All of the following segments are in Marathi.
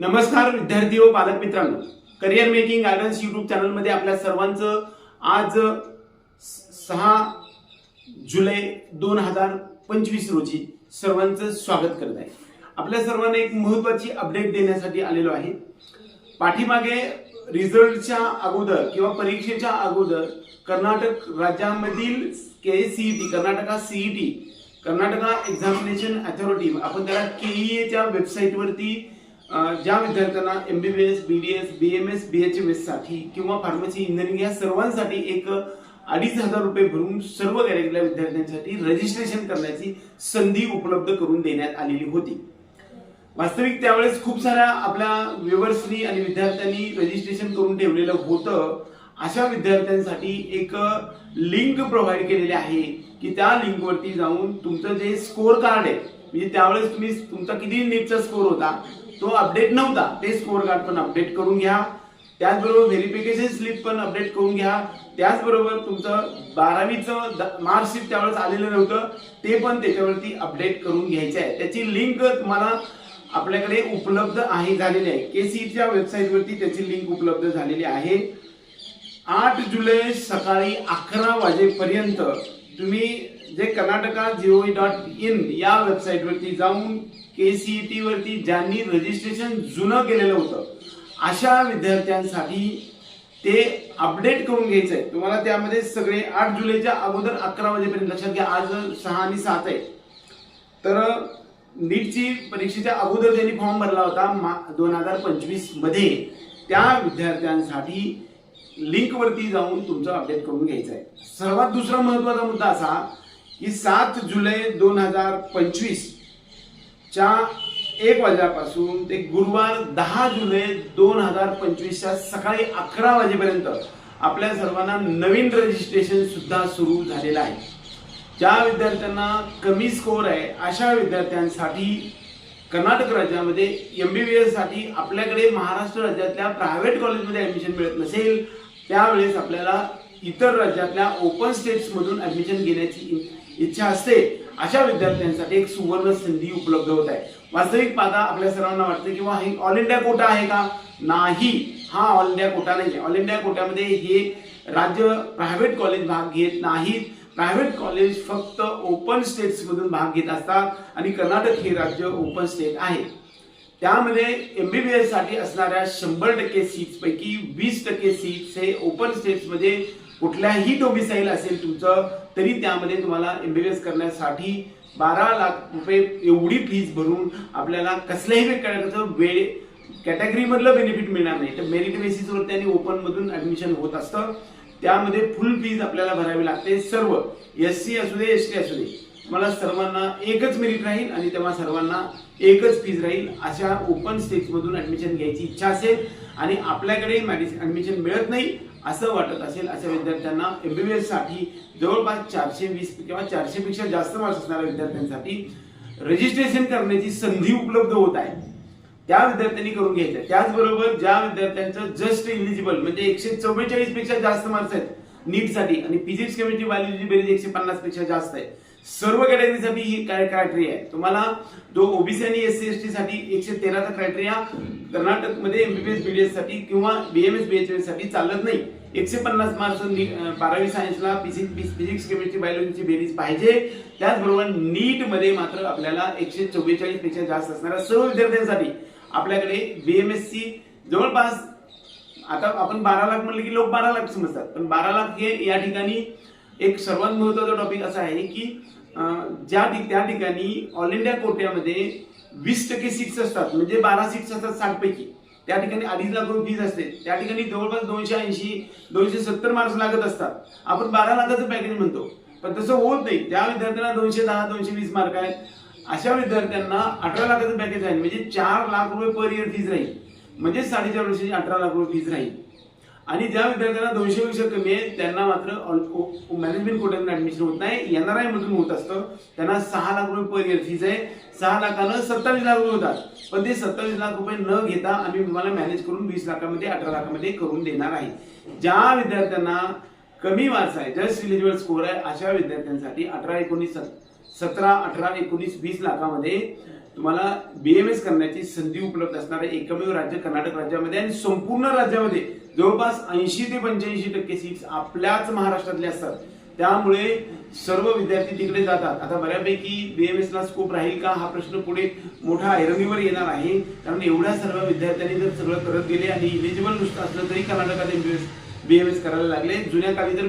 नमस्कार विद्यार्थी व पालक मित्रांनो. करिअर मेकिंग गायडन्स युट्यूब चॅनलमध्ये आपल्या सर्वांचं आज सहा जुलै दोन हजार पंचवीस रोजी सर्वांचं स्वागत करत आहे. आपल्या सर्वांना एक महत्वाची अपडेट देण्यासाठी आलेलो आहे. पाठीमागे रिझल्टच्या अगोदर किंवा परीक्षेच्या अगोदर कर्नाटक राज्यामधील K CET Karnataka CET Karnataka examination authority आपण त्याला केईएच्या वेबसाईटवरती ज्या विद्यार्थ्यांना एमबीबीएस बीडीएस बीएमएस बीएचएमएससाठी किंवा फार्मसी इंजिनिअरिंग या सर्वांसाठी एक अडीच हजार रुपये भरून सर्व कॅटेगरीच्या विद्यार्थ्यांसाठी रजिस्ट्रेशन करण्याची संधी उपलब्ध करून देण्यात आलेली होती. वास्तविक त्यावेळेस खूप साऱ्या आपल्या व्ह्युअर्सनी आणि विद्यार्थ्यांनी रजिस्ट्रेशन करून ठेवलेलं होतं. अशा विद्यार्थ्यांसाठी एक लिंक प्रोव्हाइड केलेली आहे की त्या लिंकवरती जाऊन तुमचं जे स्कोअर कार्ड आहे म्हणजे त्यावेळेस तुम्ही तुमचा किती नीटचा स्कोअर होता तो अपडेट नव्हता. ते स्कोअर कार्ड पण अपडेट करून घ्या. त्याचबरोबर व्हेरिफिकेशन स्लिप पण अपडेट करून घ्या. त्याचबरोबर तुमचं बारावीचं मार्कशीट त्यावेळेस आलेलं नव्हतं. ते पण त्याच्यावरती अपडेट करून घ्यायचं आहे. त्याची लिंक तुम्हाला आपल्याकडे उपलब्ध आहे झालेली आहे. के सीच्या वेबसाईटवरती त्याची लिंक उपलब्ध झालेली आहे. आठ जुलै सकाळी अकरा वाजेपर्यंत तुम्ही जे कर्नाटका जीओ डॉट इन या वेबसाईटवरती जाऊन केसीईटी सी वरती ज्यांनी रजिस्ट्रेशन जुनं केलेलं होतं अशा विद्यार्थ्यांसाठी ते अपडेट करून घ्यायचं आहे तुम्हाला त्यामध्ये सगळे आठ जुलैच्या अगोदर अकरा वाजेपर्यंत लक्षात घ्या आज सहा आणि सात आहे. तर नीटची परीक्षेच्या अगोदर ज्यांनी फॉर्म भरला होता मा दोन हजार पंचवीसमध्ये. त्या विद्यार्थ्यांसाठी लिंक वरती जाऊन तुमचं अपडेट करून घ्यायचं आहे सर्वात दुसरा महत्त्वाचा मुद्दा असा की सात जुलै दोन हजार पंचवीस च्या एक वाजल्यापासून ते गुरुवार दहा जुलै दोन हजार पंचवीसच्या सकाळी अकरा वाजेपर्यंत आपल्या सर्वांना नवीन रजिस्ट्रेशन सुद्धा सुरू झालेलं आहे. ज्या विद्यार्थ्यांना कमी स्कोअर आहे अशा विद्यार्थ्यांसाठी कर्नाटक राज्यामध्ये एम बी बी एससाठी आपल्याकडे महाराष्ट्र राज्यातल्या प्रायव्हेट कॉलेजमध्ये ॲडमिशन मिळत नसेल त्यावेळेस आपल्याला इतर राज्यातल्या ओपन स्टेट्समधून ॲडमिशन घेण्याची इच्छा असते. अशा विद्यार्थ्यांसाठी एक सुवर्ण संधी उपलब्ध होत आहे. वास्तविक पाहता आपल्या सर्वांना वाटतं किंवा हे ऑल इंडिया कोटा आहे का? नाही हा ऑल इंडिया कोटा नाही ऑल इंडिया कोट्यामध्ये हे राज्य प्रायव्हेट कॉलेज भाग घेत नाहीत. प्रायव्हेट कॉलेज फक्त ओपन स्टेट्समधून भाग घेत असतात आणि कर्नाटक हे राज्य ओपन स्टेट आहे. त्यामध्ये एम बी बी एससाठी असणाऱ्या शंभर टक्के सीट्सपैकी वीस टक्के सीट्स हे ओपन स्टेट्समध्ये कुठल्याही डोमिसाईल असेल तुमचं तरी त्यामध्ये तुम्हाला एमबीबीएस करण्यासाठी बारा लाख रुपये एवढी फीज भरून आपल्याला कसल्याही प्रकारचं वेळ कॅटेगरीमधलं बेनिफिट मिळणार नाही. तर मेरिट बेसिसवर आणि ओपनमधून ॲडमिशन होत असतं. त्यामध्ये फुल फीज आपल्याला भरावी लागते सर्व. एस सी असू दे एस टी असू दे. मला सर्वांना एकच मेरिट राहील आणि तेव्हा सर्वांना एकच फीज राहील अशा ओपन स्टेट्समधून ॲडमिशन घ्यायची इच्छा असेल आणि आपल्याकडे ऍडमिशन मिळत नाही असं वाटत असेल अशा विद्यार्थ्यांना एमबीबीएससाठी जवळपास चारशे वीस किंवा चारशे पेक्षा जास्त मार्क्स असणाऱ्या विद्यार्थ्यांसाठी रजिस्ट्रेशन करण्याची संधी उपलब्ध होत आहे. त्या विद्यार्थ्यांनी करून घ्यायचं. त्याचबरोबर ज्या विद्यार्थ्यांचं जस्ट इलिजिबल म्हणजे एकशे चव्वेचाळीसपेक्षा जास्त मार्क्स आहेत नीटसाठी. आणि फिजिक्स केमिस्ट्री बायोलॉजी बेरीज एकशे पन्नासपेक्षा जास्त आहे. सर्व कॅटेगरीसाठी ही काय क्रायटेरिया आहे तुम्हाला जो ओबीसी आणि एस सी एस टी साठी एकशे तेराचा क्रायटेरिया कर्नाटकमध्ये एमबीबीएस बीडीएससाठी किंवा बीएमएस बीएचएससाठी चालत नाही. एकशे पन्नास मार्क्स बारावी सायन्सला फिजिक्स फिजिक्स केमिस्ट्री बायोलॉजीची बेरीज पाहिजे. त्याचबरोबर नीटमध्ये मात्र आपल्याला एकशे चव्वेचाळीसपेक्षा जास्त असणाऱ्या सर्व विद्यार्थ्यांसाठी आपल्याकडे बीएमएससी जवळपास आता आपण बारा लाख म्हणलं की लोक बारा लाख समजतात. पण बारा लाख हे या ठिकाणी एक सर्वात महत्त्वाचा टॉपिक असा आहे की ज्या ठिक- त्या ठिकाणी ऑल इंडिया कोट्यामध्ये वीस टक्के सीट्स असतात म्हणजे बारा सीट्स असतात साठपैकी. त्या ठिकाणी अडीच लाख रुपये फीज असते. त्या ठिकाणी जवळपास दोनशे ऐंशी दोनशे सत्तर मार्क्स लागत असतात. आपण बारा लाखाचं पॅकेज म्हणतो. पण तसं होत नाही. त्या विद्यार्थ्यांना दोनशे दहा दोनशे वीस मार्क आहेत अशा विद्यार्थ्यांना अठरा लाखाचं पॅकेज आहे म्हणजे चार लाख रुपये पर इयर फीज राहील. म्हणजे साडेचार वर्षाची अठरा लाख रुपये फीज राहील. आणि ज्या विद्यार्थ्यांना दोनशे पेक्षा कमी आहे त्यांना मात्र मॅनेजमेंट कोट्यातून ऍडमिशन होत नाही. एन आर आय मधून होत असतं. त्यांना सहा लाख रुपये पर इयर फीज आहे. सहा लाखानं सत्तावीस लाख रुपये होतात. पण ते सत्तावीस लाख रुपये न घेता आम्ही तुम्हाला मॅनेज करून वीस लाखामध्ये अठरा लाखामध्ये करून देणार आहे. ज्या विद्यार्थ्यांना कमी मार्क्स आहे जस्ट इलिजिबल स्कोर आहे अशा विद्यार्थ्यांसाठी अठरा एकोणीस सतरा अठरा एकोणीस वीस लाखामध्ये तुम्हाला बी एम एस करण्याची संधी उपलब्ध असणारे एकमेव राज्य कर्नाटक राज्यामध्ये आणि संपूर्ण राज्यामध्ये. जवळपास ऐंशी ते पंच्याऐंशी टक्के सीट्स आपल्याच महाराष्ट्रातले असतात. त्यामुळे सर्व विद्यार्थी तिकडे जातात. आता बऱ्यापैकी बीएमएस ला स्कोप राहील का? हा प्रश्न पुढे मोठा ऐरणीवर येणार आहे. कारण एवढ्या सर्व विद्यार्थ्यांनी जर सगळं करत गेले आणि इलिजिबल नुसतं असलं तरी कर्नाटकात एमबीएस बीएमएस करायला लागले. जुन्या काळी जर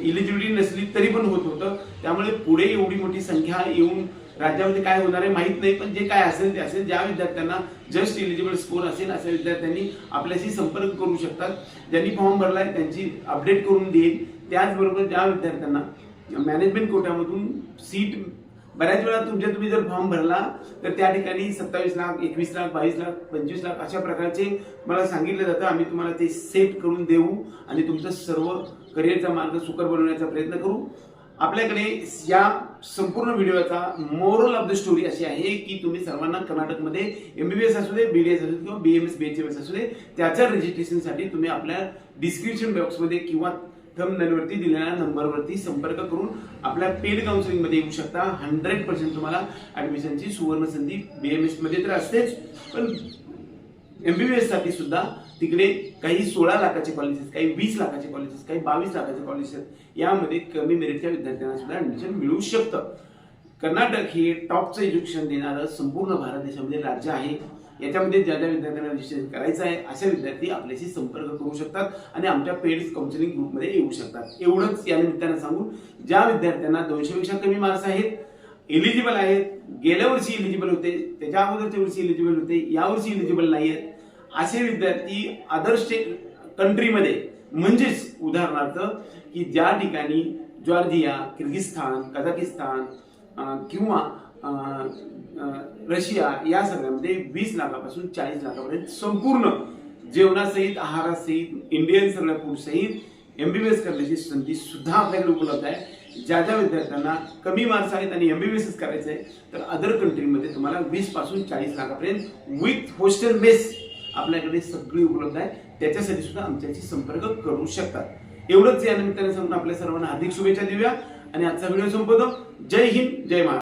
इलिजिबिलिटी नसली तरी पण होत होतं. त्यामुळे पुढे एवढी मोठी संख्या येऊन राज्यामध्ये काय होणार आहे माहीत नाही पण जे काय असेल ते असेल. ज्या विद्यार्थ्यांना जस्ट इलिजिबल स्कोर असेल अशा विद्यार्थ्यांनी आपल्याशी संपर्क करू शकतात. ज्यांनी फॉर्म भरला आहे त्यांची अपडेट करून देईल. त्याचबरोबर ज्या विद्यार्थ्यांना मॅनेजमेंट कोट्यामधून सीट बऱ्याच वेळा तुमच्या तुम्ही जर फॉर्म भरला तर त्या ठिकाणी सत्तावीस लाख एकवीस लाख बावीस लाख पंचवीस लाख अशा प्रकारचे मला सांगितलं जातं. आम्ही तुम्हाला ते सेट करून देऊ आणि तुमचं सर्व करिअरचा मार्ग सुकर बनवण्याचा प्रयत्न करू. आपल्याकडे या संपूर्ण व्हिडिओचा मोरल ऑफ द स्टोरी अशी आहे की तुम्ही सर्वांना कर्नाटकमध्ये एमबीबीएस असू दे बीडीएस असू दे किंवा बीएमएस बीएचएमएस असू दे त्याच्या रजिस्ट्रेशनसाठी तुम्ही आपल्या डिस्क्रिप्शन बॉक्समध्ये किंवा थंबनेलवरती दिलेल्या नंबरवरती संपर्क करून आपल्या पेड काउन्सिलिंगमध्ये येऊ शकता. हंड्रेड पर्सेंट तुम्हाला ऍडमिशनची सुवर्ण संधी बीएमएसमध्ये तर असतेच. पण एमबीबीएससाठी सुद्धा तिकडे काही सोळा लाखाचे कॉलेजेस काही वीस लाखाचे कॉलेजेस काही बावीस लाखाचे कॉलेजेस यामध्ये कमी मेरिटच्या विद्यार्थ्यांना सुद्धा ऍडमिशन मिळू शकतं. कर्नाटक हे टॉपचं एज्युकेशन देणारं संपूर्ण भारत देशामध्ये राज्य आहे. याच्यामध्ये ज्या ज्या विद्यार्थ्यांना रजिस्ट्रेशन करायचं आहे अशा विद्यार्थी आपल्याशी संपर्क करू शकतात आणि आमच्या पेड काउन्सिलिंग ग्रुपमध्ये येऊ शकतात. एवढंच या निमित्तानं सांगून ज्या विद्यार्थ्यांना दोनशेपेक्षा कमी मार्क्स आहेत एलिजिबल आहेत गेल्या वर्षी इलिजिबल होते त्याच्या अगोदरच्या वर्षी इलिजिबल होते यावर्षी एलिजिबल इलिजिबल नाही आहेत असे विद्यार्थी अदर स्टेट कंट्रीमध्ये म्हणजेच उदाहरणार्थ की ज्या ठिकाणी जॉर्जिया किर्गिस्तान कझाकिस्तान किंवा रशिया या सगळ्यामध्ये वीस लाखापासून चाळीस लाखापर्यंत संपूर्ण जेवणासहित आहारासहित इंडियन सगळ्या फूड एमबीबीएस करण्याची संधी सुद्धा आपल्याकडे उपलब्ध आहे. ज्या ज्या विद्यार्थ्यांना कमी मार्क्स आहेत आणि एमबीबीएस करायचं आहे तर अदर कंट्रीमध्ये तुम्हाला वीसपासून चाळीस लाखापर्यंत विथ हॉस्टेल बेस आपल्याकडे सगळी उपलब्ध आहे. त्याच्यासाठी सुद्धा आमच्याशी संपर्क करू शकतात. एवढंच या निमित्ताने सांगून आपल्या सर्वांना हार्दिक शुभेच्छा देऊया. आणि आजचा व्हिडिओ संपवतो. जय हिंद जय महाराष्ट्र.